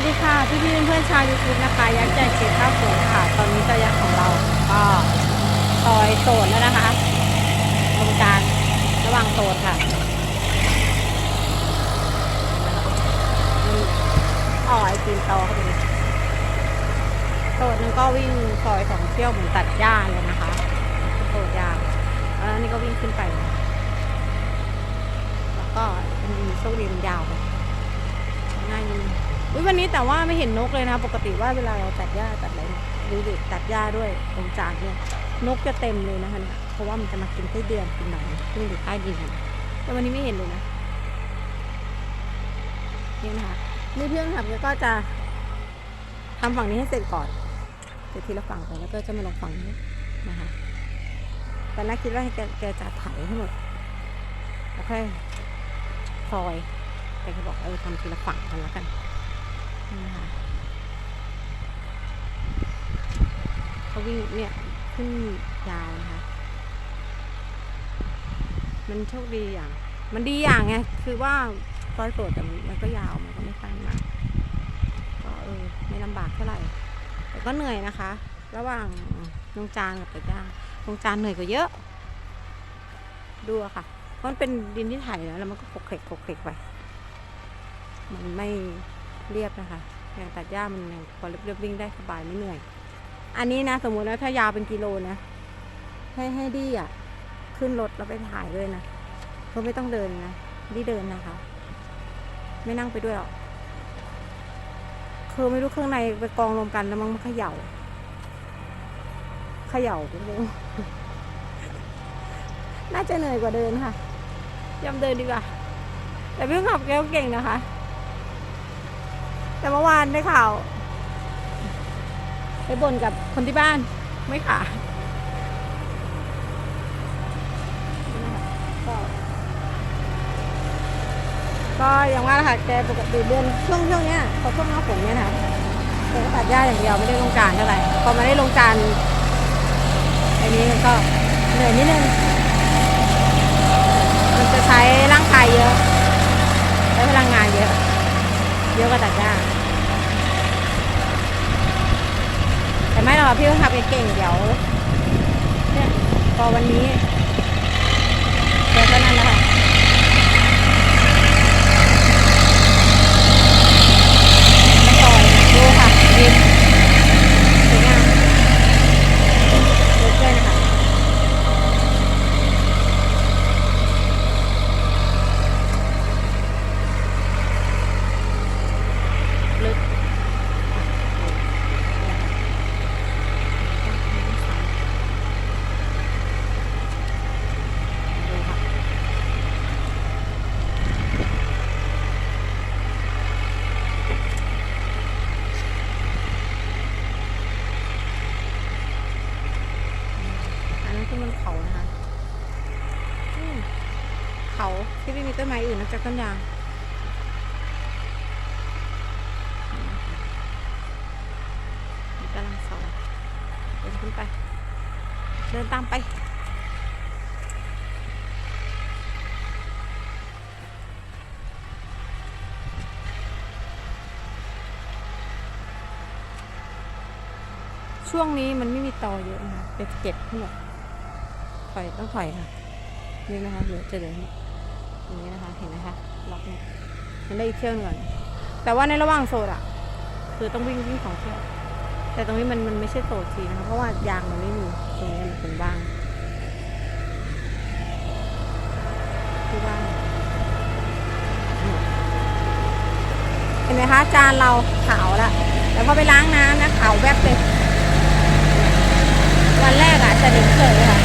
วัสดีค่ะ พี่พี่เพื่อนชาวยูทูบนะคะยักษ์ใจเก็บข้าวสวยค่ะ ตอนนี้เจะยักษ์ของเราก็ซอยโซนแล้วนะคะตรงกลางระหว่างโซนค่ะอ๋อไอตีนโตเข้าไปเลยโซนนึงก็วิ่งซอยสองเที่ยวเหมือนตัดหญ้าเลยนะคะโซนยาแล้วนี่ก็วิ่งขึ้นไป แล้วก็มีโชคดีมันยาวไปง่ายนิดนึง อุ๊ยวันนี้แต่ว่าไม่เห็นนกเลยนะ ปกติว่าเวลาเราตัดหญ้าตัดอะไรดูดิตัดหญ้าด้วยตรงจานเนี่ยนกจะเต็มเลยนะคะเพราะว่ามันจะมากินไส้เดือนกินหนังซึ่งอยู่ใต้ดินแต่วันนี้ไม่เห็นเลยนะนี่นะคะนี่เพื่อนขับก็จะทำฝั่งนี้ให้เสร็จก่อนเสร็จทีละฝั่งก่อนแล้วก็จะมาลงฝั่งนี้นะคะแต่น่าคิดว่าให้แกแกจะไถให้หมดแล้วค่อยซอยแกก็บอกเออทำทีละฝั่งกันแล้วกัน นี่นะคะเขาวิ่งเนี่ยขึ้นยาวนะคะมันโชคดีอย่าง มันดีอย่างไง คือว่าซอยสดแต่มันก็ยาว มันก็ไม่สั้นมาก ก็เออ ไม่ลำบากเท่าไหร่ แต่ก็เหนื่อยนะคะ ระหว่างลงจานกับตัดย่างลงจานเหนื่อยกว่าเยอะ ดูอะค่ะ เพราะมันเป็นดินที่ไถนะแล้วมันก็โคกเคลกโคกเคลกไป มันไม่ เรียบนะคะอย่างตัดหญ้ามันยังพอเรียบๆวิ่งได้สบายไม่เหนื่อย อันนี้นะ สมมุติว่าถ้ายาวเป็นกิโลนะ ให้ให้ดีอะ ขึ้นรถแล้วไปถ่ายด้วยนะเขาไม่ต้องเดินนะดีเดินนะคะ ไม่นั่งไปด้วยหรอกคือไม่รู้เครื่องในไปกองรวมกันแล้วมันเขย่าเขย่าไปเลยน่าจะเหนื่อยกว่าเดินค่ะยอมเดินดีกว่า แต่พี่ขับแกก็เก่งนะคะ แต่เมื่อวานได้ข่าว ไปบ่นกับคนที่บ้านไม่ขาก็ก็อย่างว่าแหละค่ะแกปกติเดือนช่วงช่วงเนี้ยพอช่วงหน้าฝนเนี่ยนะคะแกก็ตัดหญ้าอย่างเดียวไม่ได้ลงการเท่าไหร่พอมาได้ลงการอันนี้มันก็เหนื่อยนิดนึงมันจะใช้ร่างกายเยอะใช้พลังงานเยอะ เยอะกว่าตัดหญ้าแต่ไม่หรอกพี่ก็ขับเก่งเดี๋ยวเนี่ยพอวันนี้เดี๋ยวก็นั่นแล้วค่ะไม่ต่อยดูค่ะดินสวยงามดูเพื่อนค่ะ ลึกดูค่ะอั นบนคือมันเขานะคะเขาที่ไม่มีต้นไม้อื่นนอกจากต้นยางกำลังสอนเดินขึ้นไป เดินตามไปช่วงนี้มันไม่มีตอเยอะนะคะเป็นเก็บทั้งหมด อยต้องถอยค่ะนี่นะคะเหลือจะเหลือเนี่ยอย่างนี้นะคะเห็นนะคะล็อกเนี่ยมันได้อีกเที่ยวหนึงก่อน แต่ว่าในระหว่างโซดอะคือต้องวิ่งวิ่งสองเที่ยวแต่ตรงนี้มันมันไม่ใช่โซทีนะคะเพราะว่ายางมันไม่มีตรงนี้มันเป็นว่างที่ว่างเห็นไหมคะจานเราขาวแล้วแต่พอไปล้างน้ำนะขาวแวบเลยวันแรกอะจะเด็กเฉยค่ะ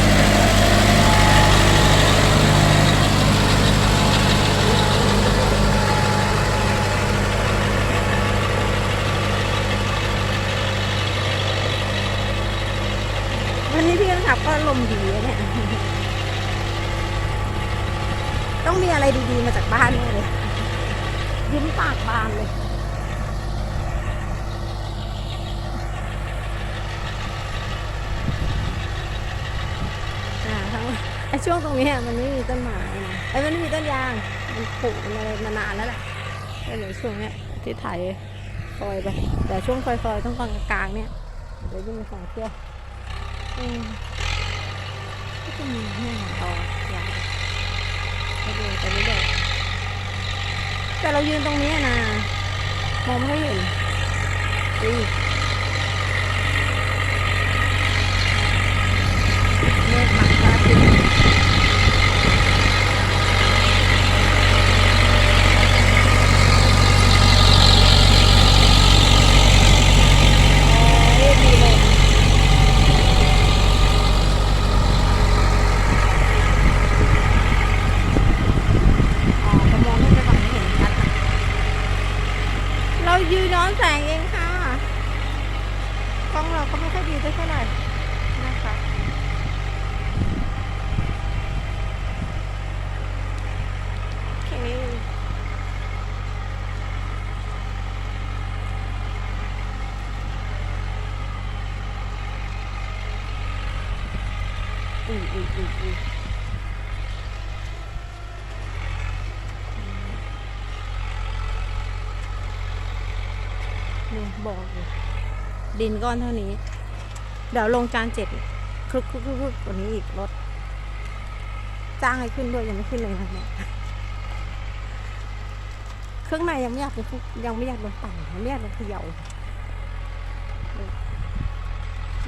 วันนี้พี่คนขับก็ลมณ์ดีนะเนี่ย ต้ องมีอะไรดีๆ มาจากบ้านแน่เลยยิ้มปากบานเลยอ่าทั้งไอ้ช่วงตรงนี้อะมันไม่มีต้นไม้นะไอ้ยมันไม่มีต้นยาง มันปลูกมันอะไรมานานแล้วแหละแต่เดี๋ยวช่วงเนี้ยที่ไถฝอยๆไป แต่ช่วงซอยๆต้องกลางกลางๆเนี่ยเดี๋ยวยิ่งไปสองเที่ยวอืมก็จะมีเนี่ยค่ะต่อยาว ไปดูไปเรื่อยๆแต่เรายืนตรงนี้นะมองไม่เห็นดีเมฆหมักพระอาทิตย์อ๋อเมฆมีลม อ๋อผมมองขึ้นไปฝั่งนี้เห็นชัดค่ะ เรายืนย้อนแสงเองค่ะ กล้องเราก็ไม่ค่อยดีเท่าไหร่นะคะ โอเค อุ้ยอุ้ยอุ้ยอุ้ย นี่ บอกอยู่ดินก้อนเท่านี้ เดี๋ยวลงจานเจ็ดคลึกคลึกคลึกกว่านี้อีกรถ จ้างให้ขึ้นด้วยยังไม่ขึ้นเลยนะเนี่ยเครื่องในยังไม่อยากเป็นยังไม่อยากโดนปั่นยังไม่อยากโดนเขย่า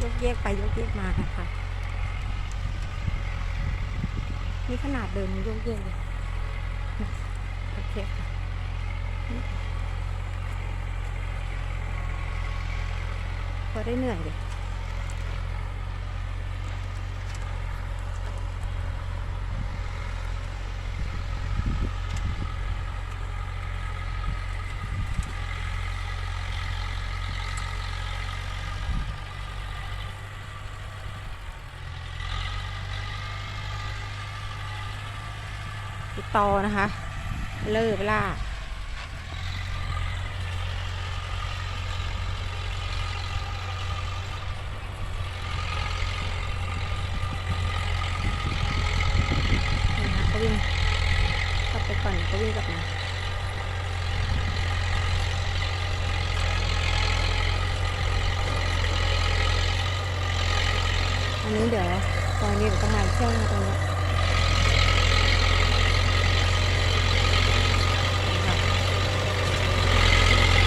ยกเยกไปยกเยกมานะคะนี่ขนาดเดินยกเยกเลยโอเคค่ะ พอ ได้เหนื่อยเลยตีต่อนะคะ เลิกล่า นะคะเขาวิ่งกลับไปก่อนเดี๋ยวเขาวิ่งกลับมาอั นี้เดี๋ยวตอนนี้เดี๋ยวต้องมาเที่ยวนะตรงนี้นะคะ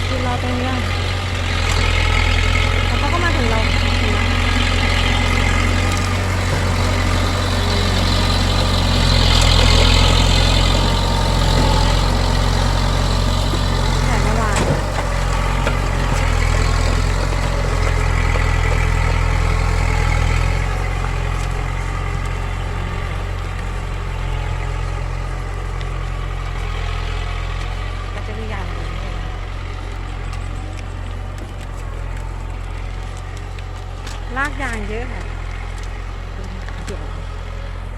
ยืนรอตรงนี้อะแล้วเขาก็มาถึงเราเห็นไหม ถ่ายเมื่อวานก็จะมีอย่างอื่นด้วยนะ ลากยางเยอะค่ะ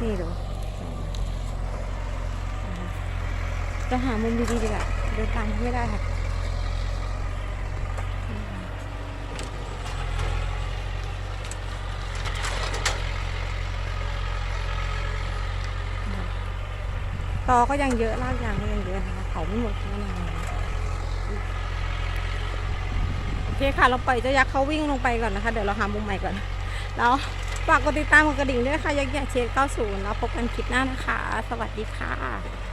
นี่ดูจะหามุมดีๆดีกว่าเดินตามไม่ได้ค่ะตอก็ยังเยอะรากยางก็ยังเยอะนะคะเขาไม่หมดแน่นอนโอ เคค่ะ เราปล่อยเจ้ายักษ์เขาวิ่งลงไปก่อนนะคะ เดี๋ยวเราหามุมใหม่ก่อน แล้วฝากกดติดตามกดกระดิ่งด้วยค่ะ ยักษ์อยากเชฟ90แล้วพบกันคลิปหน้านะคะ สวัสดีค่ะ